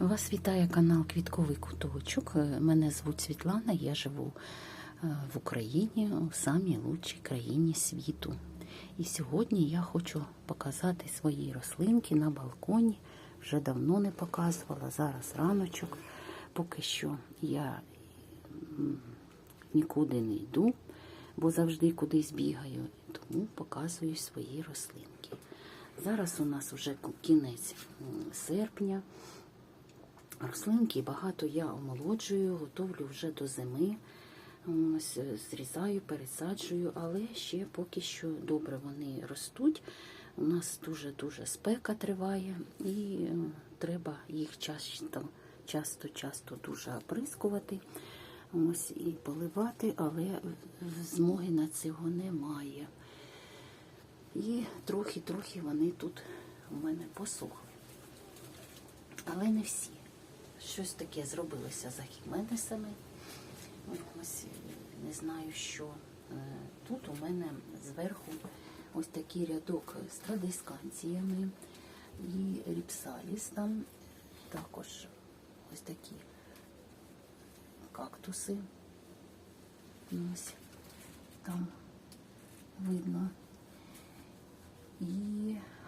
Вас вітає канал Квітковий куточок. Е, Мене звуть Світлана, я живу е, в Україні, у самій лучшій країні світу. І сьогодні я хочу показати свої рослинки на балконі. Вже давно не показувала, зараз раночок. Поки що я нікуди не йду, бо завжди кудись бігаю, тому показую свої рослинки. Зараз у нас вже кінець серпня. Рослинки багато я омолоджую, готовлю вже до зими. Ось, е, зрізаю, пересаджую, але ще поки що добре вони ростуть. У нас дуже-дуже спека триває, і е, треба їх часто, часто, часто дуже оприскувати ось, і поливати, але змоги на цього немає. І трохи-трохи вони тут у мене посохли. Але не всі. Щось таке зробилося за хіменесами. Ось не знаю, що. Е, Тут у мене зверху ось такий рядок з традисканціями і ріпсаліс там також ось такі кактуси. Ось там видно. І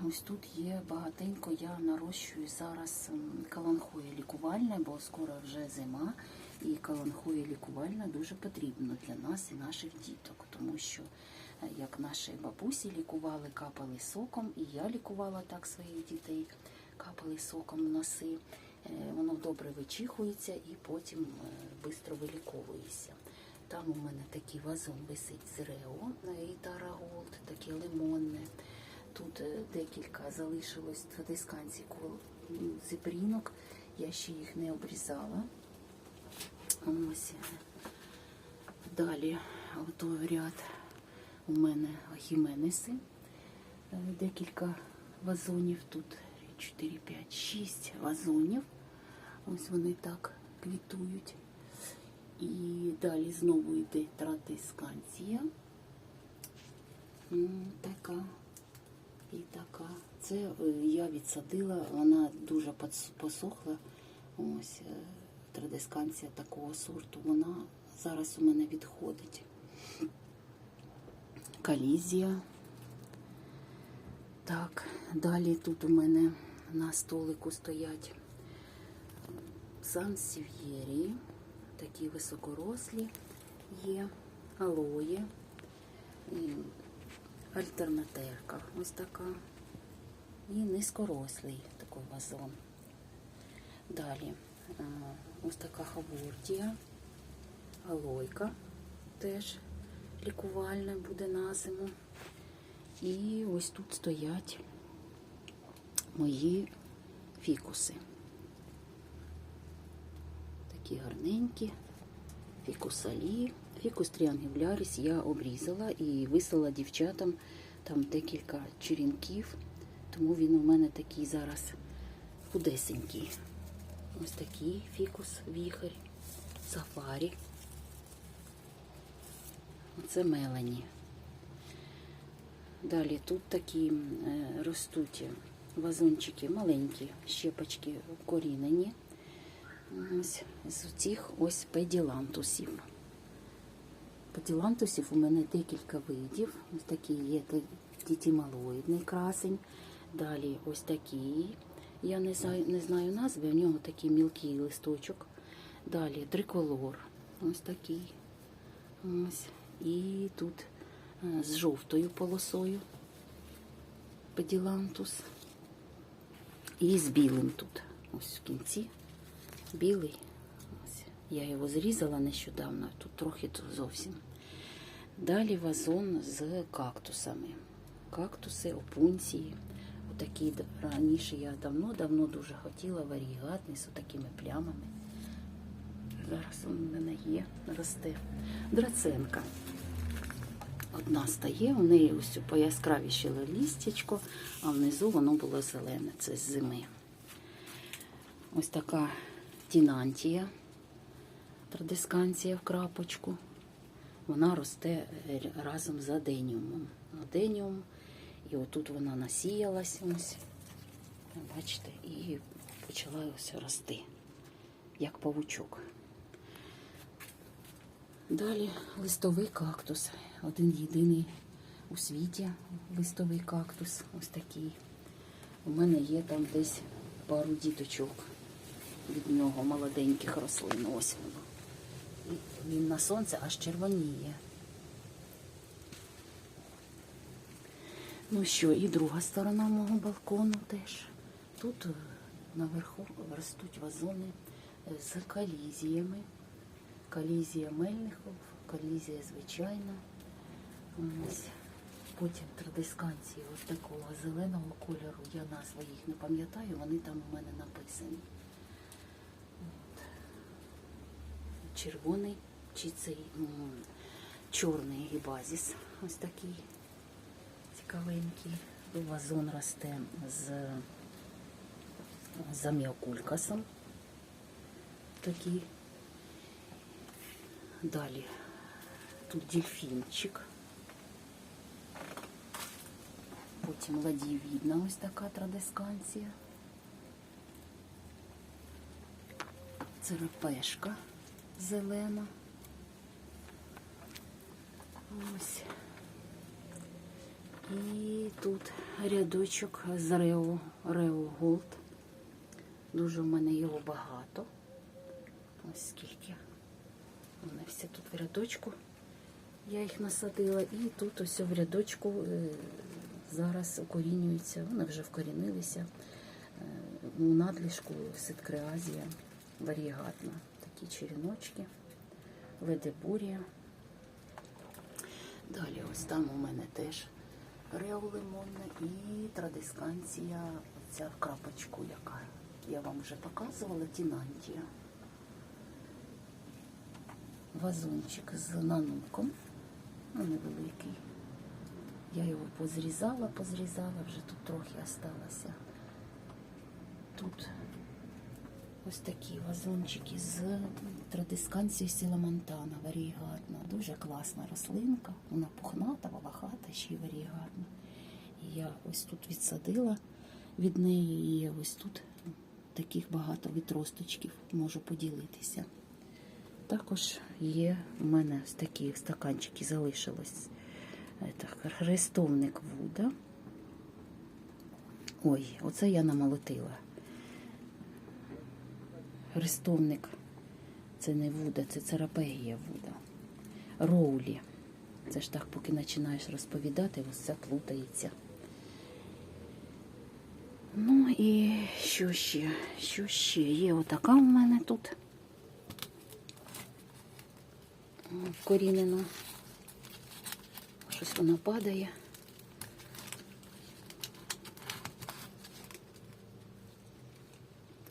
ось тут є багатенько, я нарощую зараз м, каланхоє лікувальне, бо скоро вже зима, і каланхоє лікувальне дуже потрібно для нас і наших діток, тому що е, як наші бабусі лікували, капали соком, і я лікувала так своїх дітей, капали соком в носи. Е, Воно добре вичихується і потім швидко виліковується. Там у мене такий вазон висить з Рео е, і Тара Голд, таке лимонне. Тут е, декілька залишилось дисканцій зипрінок. Я ще їх не обрізала. Ось. Далі ото ряд у мене хіменеси. Е, Декілька вазонів. Тут 4, 5, 6 вазонів. Ось вони так квітують. І далі знову йде тратисканція. Така і така. Це е, я відсадила, вона дуже посохла. Ось е, традисканція такого сорту. Вона зараз у мене відходить. Калізія. Так, далі тут у мене на столику стоять сансів'єрії, такі високорослі є, алої, альтернатерка ось така. І низькорослий такий вазон. Далі е, ось така хавортія, алойка теж лікувальна буде на зиму. І ось тут стоять мої фікуси. Такі гарненькі, фікусалі. Фікус тріангуляріс я обрізала і вислала дівчатам там декілька черенків, тому він у мене такий зараз худесенький. Ось такий фікус віхарь, сафарі. Оце мелані. Далі тут такі е, ростуть вазончики маленькі, щепочки корінені. Ось з цих ось педілантусів. Педілантусів у мене декілька видів. Ось такий є дітімалоїдний красень. Далі ось такий. Я не знаю, не знаю назви, у нього такий мілкий листочок. Далі триколор. Ось такий. Ось. І тут е, з жовтою полосою. Педілантус. І з білим тут. Ось в кінці. Білий. Я його зрізала нещодавно, тут трохи зовсім. Далі вазон з кактусами. Кактуси, опунції. Отакі раніше я давно-давно дуже хотіла варігатний з такими плямами. Зараз він у мене є, росте. Драценка. Одна стає, у неї ось пояскравіше лістячко, а внизу воно було зелене, це з зими. Ось така тінантія, традисканція в крапочку. Вона росте е, разом з аденіумом. Аденіум, і отут вона насіялась ось. Бачите, і почала ось рости, як павучок. Далі листовий кактус. Один єдиний у світі листовий кактус. Ось такий. У мене є там десь пару діточок від нього, молоденьких рослин. Ось воно. Він на сонце аж червоніє. Ну що, і друга сторона мого балкону теж. Тут е, наверху ростуть вазони е, з колізіями. Колізія Мельников, колізія звичайна. Потім традисканції ось такого зеленого кольору. Я назви їх не пам'ятаю, вони там у мене написані. Червоний чи цей чорний гібазіс. Ось такий цікавенький. Вазон росте з заміокулькасом. Такий. Далі тут дельфінчик. Потім ладіївідна ось така традисканція. Церепешка зелена. Ось. І тут рядочок з Рео, Рео Голд. Дуже в мене його багато. Ось скільки. Вони всі тут в рядочку. Я їх насадила. І тут ось в рядочку е, зараз укорінюються. Вони вже вкорінилися. Е, У надлишку ситкреазія варігатна. Такі черіночки, ледебурія. Далі ось там у мене теж рео лимонна і традисканція, ця в крапочку, яка я вам вже показувала, тінантія. Вазончик з нануком, ну, невеликий. Я його позрізала, позрізала, вже тут трохи осталося. Тут ось такі вазончики з традисканцією сіламонтана, варігатна. Дуже класна рослинка. Вона пухната, волохата, ще й варігатна. Я ось тут відсадила від неї, і ось тут таких багато відросточків можу поділитися. Також є в мене ось такі стаканчики залишилось. Так, хрестовник Вуда. Ой, оце я намолотила. Хрестовник. Це не Вуда, це церапегія Вуда. Роулі. Це ж так, поки починаєш розповідати, ось це плутається. Ну і що ще? Що ще? Є отака у мене тут. Вкорінена. Щось воно падає.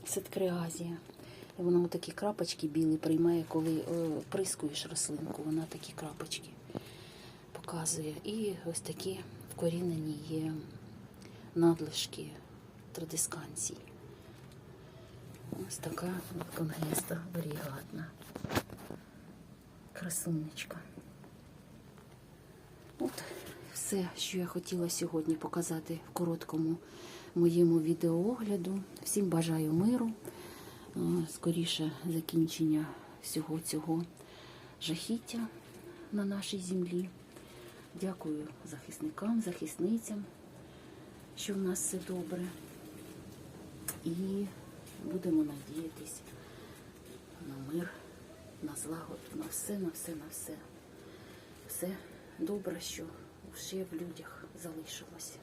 Ситкреазія. І вона такі крапочки білі приймає, коли е, прискуєш рослинку, вона такі крапочки показує. І ось такі вкорінені є надлишки традисканцій. Ось така конгеста варігатна. Красунечка. От все, що я хотіла сьогодні показати в короткому моєму відеоогляду. Всім бажаю миру, скоріше закінчення всього цього жахіття на нашій землі. Дякую захисникам, захисницям, що в нас все добре. І будемо надіятись на мир, на злагоду, на все, на все, на все. Все добре, що ще в людях залишилось.